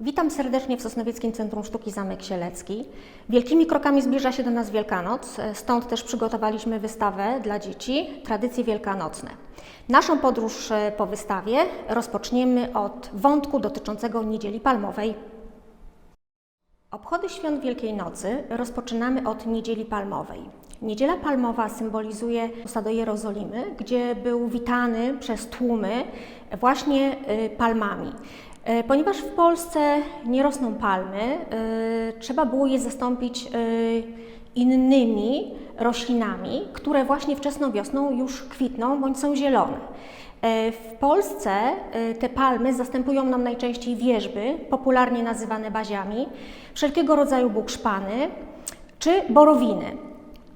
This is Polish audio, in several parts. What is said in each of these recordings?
Witam serdecznie w Sosnowieckim Centrum Sztuki Zamek Sielecki. Wielkimi krokami zbliża się do nas Wielkanoc, stąd też przygotowaliśmy wystawę dla dzieci Tradycje Wielkanocne. Naszą podróż e, po wystawie rozpoczniemy od wątku dotyczącego Niedzieli Palmowej. Obchody świąt Wielkiej Nocy rozpoczynamy od Niedzieli Palmowej. Niedziela Palmowa symbolizuje usta Jerozolimy, gdzie był witany przez tłumy właśnie y, palmami. Y, Ponieważ w Polsce nie rosną palmy, y, trzeba było je zastąpić y, innymi roślinami, które właśnie wczesną wiosną już kwitną bądź są zielone. E, W Polsce e, te palmy zastępują nam najczęściej wierzby, popularnie nazywane baziami, wszelkiego rodzaju bukszpany czy borowiny.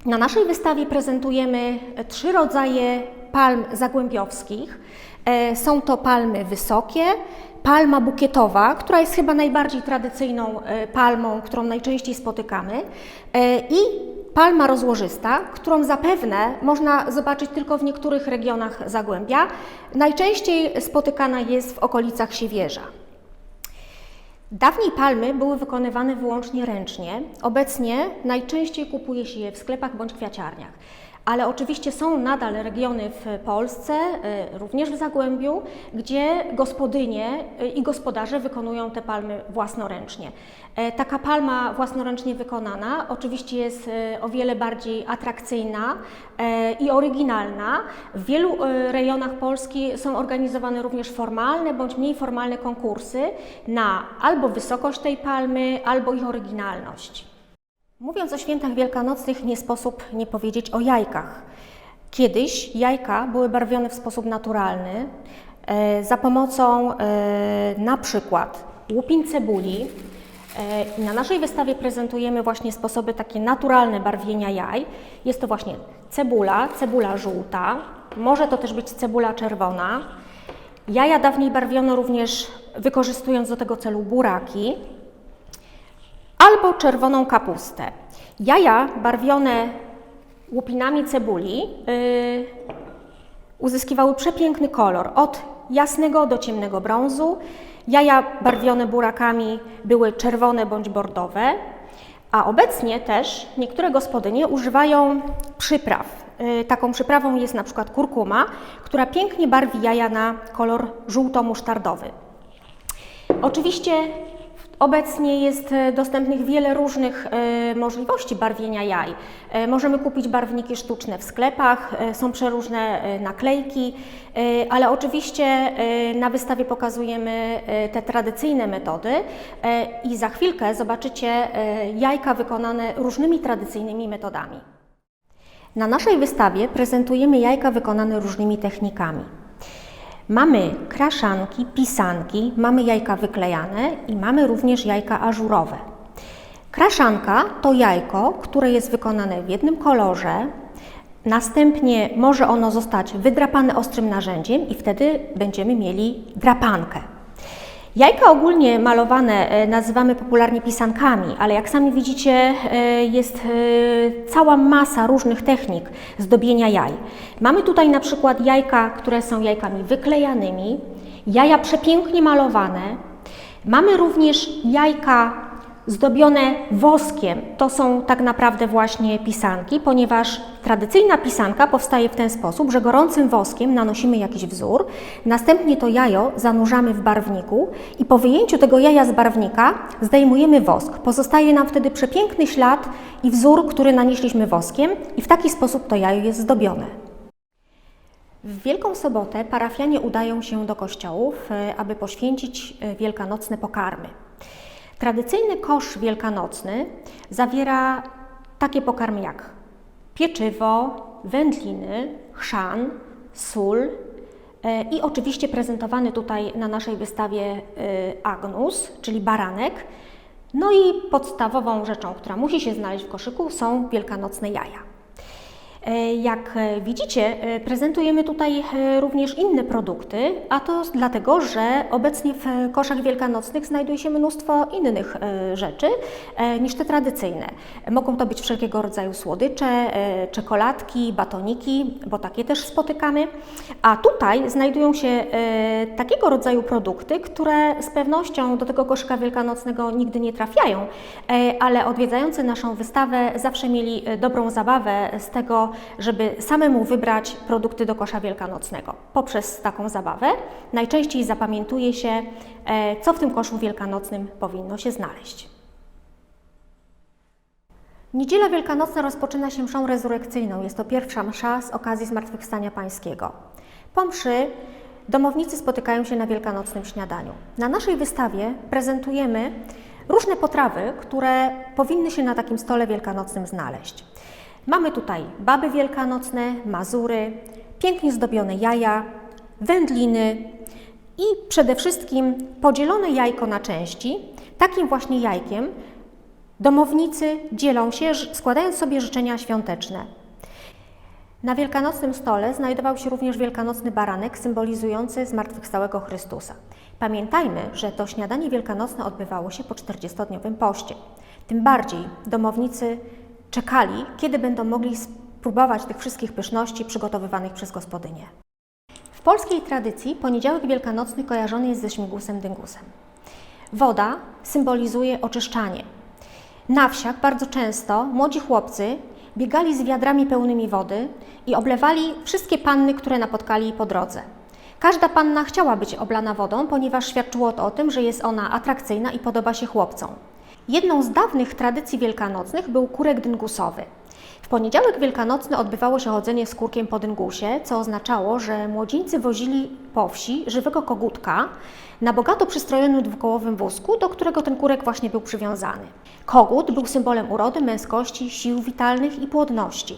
Na naszej wystawie prezentujemy e, trzy rodzaje palm zagłębiowskich. E, Są to palmy wysokie, palma bukietowa, która jest chyba najbardziej tradycyjną e, palmą, którą najczęściej spotykamy, e, i palma rozłożysta, którą zapewne można zobaczyć tylko w niektórych regionach Zagłębia. Najczęściej spotykana jest w okolicach Siewierza. Dawniej palmy były wykonywane wyłącznie ręcznie. Obecnie najczęściej kupuje się je w sklepach bądź kwiaciarniach. Ale oczywiście są nadal regiony w Polsce, y, również w Zagłębiu, gdzie gospodynie y, i gospodarze wykonują te palmy własnoręcznie. E, Taka palma własnoręcznie wykonana oczywiście jest o wiele bardziej atrakcyjna e, i oryginalna. W wielu rejonach Polski są organizowane również formalne bądź mniej formalne konkursy na albo wysokość tej palmy, albo ich oryginalność. Mówiąc o świętach wielkanocnych, nie sposób nie powiedzieć o jajkach. Kiedyś jajka były barwione w sposób naturalny e, za pomocą e, na przykład łupin cebuli. E, na naszej wystawie prezentujemy właśnie sposoby takie naturalne barwienia jaj. Jest to właśnie cebula, cebula żółta, może to też być cebula czerwona. Jaja dawniej barwiono również wykorzystując do tego celu buraki albo czerwoną kapustę. Jaja barwione łupinami cebuli yy, uzyskiwały przepiękny kolor od jasnego do ciemnego brązu. Jaja barwione burakami były czerwone bądź bordowe, a obecnie też niektóre gospodynie używają przypraw. Yy, Taką przyprawą jest na przykład kurkuma, która pięknie barwi jaja na kolor żółto-musztardowy. Oczywiście obecnie jest e, dostępnych wiele różnych e, możliwości barwienia jaj. E, Możemy kupić barwniki sztuczne w sklepach, są przeróżne naklejki, ale oczywiście na wystawie pokazujemy te tradycyjne metody i za chwilkę zobaczycie jajka wykonane różnymi tradycyjnymi metodami. Na naszej wystawie prezentujemy jajka wykonane różnymi technikami. Mamy kraszanki, pisanki, mamy jajka wyklejane i mamy również jajka ażurowe. Kraszanka to jajko, które jest wykonane w jednym kolorze. Następnie może ono zostać wydrapane ostrym narzędziem i wtedy będziemy mieli drapankę. Jajka ogólnie malowane e, nazywamy popularnie pisankami, ale jak sami widzicie, e, jest e, cała masa różnych technik zdobienia jaj. Mamy tutaj na przykład jajka, które są jajkami wyklejanymi, jaja przepięknie malowane. Mamy również jajka zdobione woskiem. To są tak naprawdę właśnie pisanki, ponieważ tradycyjna pisanka powstaje w ten sposób, że gorącym woskiem nanosimy jakiś wzór, następnie to jajo zanurzamy w barwniku i po wyjęciu tego jaja z barwnika zdejmujemy wosk. Pozostaje nam wtedy przepiękny ślad i wzór, który nanieśliśmy woskiem i w taki sposób to jajo jest zdobione. W Wielką Sobotę parafianie udają się do kościołów, e, aby poświęcić e, wielkanocne pokarmy. Tradycyjny kosz wielkanocny zawiera takie pokarmy jak pieczywo, wędliny, chrzan, sól e, i oczywiście prezentowany tutaj na naszej wystawie e, agnus, czyli baranek. No i podstawową rzeczą, która musi się znaleźć w koszyku są wielkanocne jaja. E, Jak e, widzicie, e, prezentujemy tutaj również inne produkty, a to dlatego, że obecnie w koszach wielkanocnych znajduje się mnóstwo innych rzeczy niż te tradycyjne. Mogą to być wszelkiego rodzaju słodycze, czekoladki, batoniki, bo takie też spotykamy. A tutaj znajdują się takiego rodzaju produkty, które z pewnością do tego koszyka wielkanocnego nigdy nie trafiają, ale odwiedzający naszą wystawę zawsze mieli dobrą zabawę z tego, żeby samemu wybrać produkty do kosza wielkanocnego. Poprzez taką zabawę najczęściej zapamiętuje się, e, co w tym koszu wielkanocnym powinno się znaleźć. Niedziela Wielkanocna rozpoczyna się mszą rezurekcyjną. Jest to pierwsza msza z okazji Zmartwychwstania Pańskiego. Po mszy domownicy spotykają się na wielkanocnym śniadaniu. Na naszej wystawie prezentujemy różne potrawy, które powinny się na takim stole wielkanocnym znaleźć. Mamy tutaj baby wielkanocne, mazury, pięknie zdobione jaja, wędliny i przede wszystkim podzielone jajko na części. Takim właśnie jajkiem Domownicy dzielą się, składając sobie życzenia świąteczne. Na wielkanocnym stole znajdował się również wielkanocny baranek symbolizujący zmartwychwstałego Chrystusa. Pamiętajmy, że to śniadanie wielkanocne odbywało się po 40-dniowym poście. Tym bardziej domownicy czekali, kiedy będą mogli spróbować tych wszystkich pyszności przygotowywanych przez gospodynię. W polskiej tradycji poniedziałek wielkanocny kojarzony jest ze śmigusem dyngusem. Woda symbolizuje oczyszczanie. Na wsiach bardzo często młodzi chłopcy biegali z wiadrami pełnymi wody i oblewali wszystkie panny, które napotkali po drodze. Każda panna chciała być oblana wodą, ponieważ świadczyło to o tym, że jest ona atrakcyjna i podoba się chłopcom. Jedną z dawnych tradycji wielkanocnych był kurek dyngusowy. W poniedziałek wielkanocny odbywało się chodzenie z kurkiem po dyngusie, co oznaczało, że młodzieńcy wozili po wsi żywego kogutka na bogato przystrojonym dwukołowym wózku, do którego ten kurek właśnie był przywiązany. Kogut był symbolem urody, męskości, sił witalnych i płodności.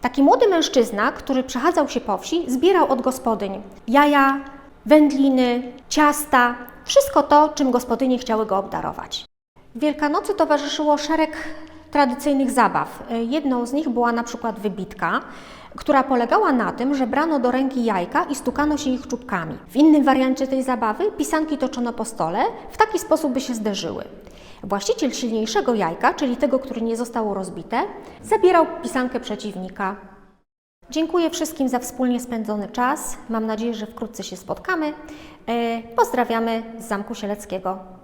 Taki młody mężczyzna, który przechadzał się po wsi, zbierał od gospodyń jaja, wędliny, ciasta, wszystko to, czym gospodynie chciały go obdarować. Wielkanocy towarzyszyło szereg tradycyjnych zabaw. Jedną z nich była na przykład wybitka, która polegała na tym, że brano do ręki jajka i stukano się ich czubkami. W innym wariancie tej zabawy pisanki toczono po stole w taki sposób, by się zderzyły. Właściciel silniejszego jajka, czyli tego, które nie zostało rozbite, zabierał pisankę przeciwnika. Dziękuję wszystkim za wspólnie spędzony czas. Mam nadzieję, że wkrótce się spotkamy. E, Pozdrawiamy z Zamku Sieleckiego.